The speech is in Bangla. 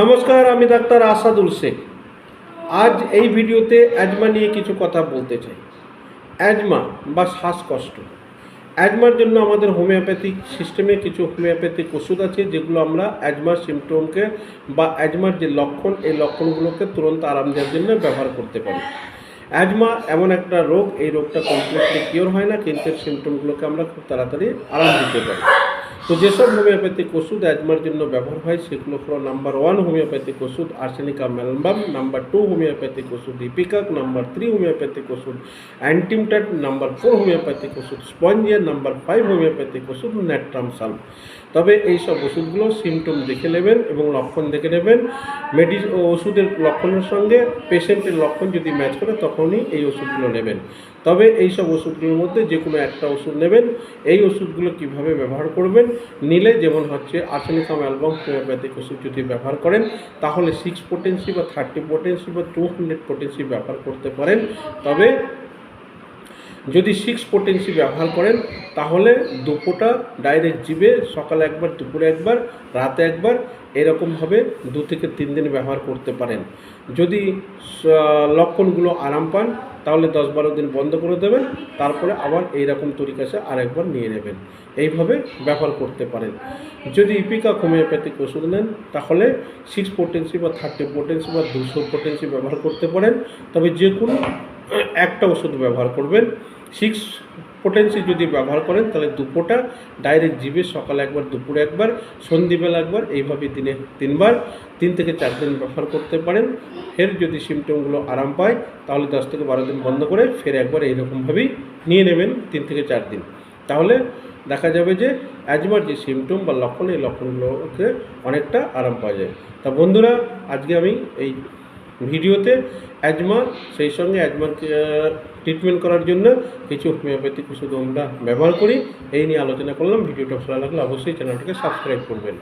নমস্কার, আমি ডাক্তার আসাদুল শেখ। আজ এই ভিডিওতে অ্যাজমা নিয়ে কিছু কথা বলতে চাই। অ্যাজমা বা শ্বাসকষ্ট। অ্যাজমার জন্য আমাদের হোমিওপ্যাথিক সিস্টেমে কিছু হোমিওপ্যাথিক ওষুধ আছে, যেগুলো আমরা অ্যাজমার সিমটমকে বা অ্যাজমার যে লক্ষণ, এই লক্ষণগুলোকে তুরন্ত আরাম দেওয়ার জন্য ব্যবহার করতে পারি। অ্যাজমা এমন একটা রোগ, এই রোগটা কমপ্লিটলি কিওর হয় না, কিন্তু সিমটমগুলোকে আমরা খুব তাড়াতাড়ি আরাম দিতে পারি। তো যেসব হোমিওপ্যাথিক ওষুধ অ্যাজমার জন্য ব্যবহার হয় সেগুলো হলো নাম্বার ওয়ান হোমিওপ্যাথিক ওষুধ arsenicum album number two homeopathic ওষুধ ইপিকাক নাম্বার থ্রি হোমিওপ্যাথিক ওষুধ antim tart number four homeopathic ওষুধ স্পঞ্জিয়ার নাম্বার ফাইভ হোমিওপ্যাথিক ওষুধ ন্যাট্রাম সালভ তবে এই সব ওষুধগুলো সিমটম দেখে নেবেন এবং লক্ষণ দেখে নেবেন। মেডি ওষুধের লক্ষণের সঙ্গে পেশেন্টের লক্ষণ যদি ম্যাচ করে, তখনই এই ওষুধগুলো নেবেন। তবে এই সব ওষুধগুলোর মধ্যে যে কোনো একটা ওষুধ নেবেন। এই ওষুধগুলো কীভাবে ব্যবহার করবেন নিলে যেমন হচ্ছে আর্সেনিকাম অ্যালবাম হোমিওপ্যাথিক ওষুধ যদি ব্যবহার করেন, তাহলে সিক্স পোটেন্সি বা থার্টি পোটেন্সি বা টু হান্ড্রেড পোটেন্সি ব্যবহার করতে পারেন। তবে যদি সিক্স পোটেন্সি ব্যবহার করেন, তাহলে দুপোটা ডাইরেক্ট জিবে সকালে একবার, দুপুরে একবার, রাতে একবার এরকমভাবে দু থেকে তিন দিন ব্যবহার করতে পারেন। যদি লক্ষণগুলো আরাম পান তাহলে দশ বারো দিন বন্ধ করে দেবেন, তারপরে আবার এই রকম তরিকাছে আরেকবার নিয়ে নেবেন। এইভাবে ব্যবহার করতে পারেন। যদি ইপিকা হোমিওপ্যাথিক ওষুধ নেন, তাহলে সিক্স পোটেন্সি বা থার্টি পোটেন্সি বা দুশো পোটেন্সি ব্যবহার করতে পারেন। তবে যে কোনো একটা ওষুধ ব্যবহার করবেন। সিক্স পোটেন্সি যদি ব্যবহার করেন, তাহলে দুপোটা ডাইরেক্ট জিবে সকালে একবার, দুপুরে একবার, সন্ধিবেলা একবার, এইভাবে দিনে তিনবার, তিন থেকে চার দিন ব্যবহার করতে পারেন। ফের যদি সিমটমগুলো আরাম পায়, তাহলে দশ থেকে বারো দিন বন্ধ করে ফের একবার এইরকমভাবেই নিয়ে নেবেন, তিন থেকে চার দিন। তাহলে দেখা যাবে যে অ্যাজমার যে সিমটম বা লক্ষণ, এই লক্ষণগুলোকে অনেকটা আরাম পাওয়া যায়। তা বন্ধুরা, আজকে আমি এই ভিডিওতে অ্যাজমা, সেই সঙ্গে অ্যাজমার ট্রিটমেন্ট করার জন্য কিছু হোমিওপ্যাথিক ওষুধ আমরা ব্যবহার করি। এই নিয়ে আলোচনা করলাম। ভিডিওটা ভালো লাগলে অবশ্যই চ্যানেলটিকে সাবস্ক্রাইব করবেন।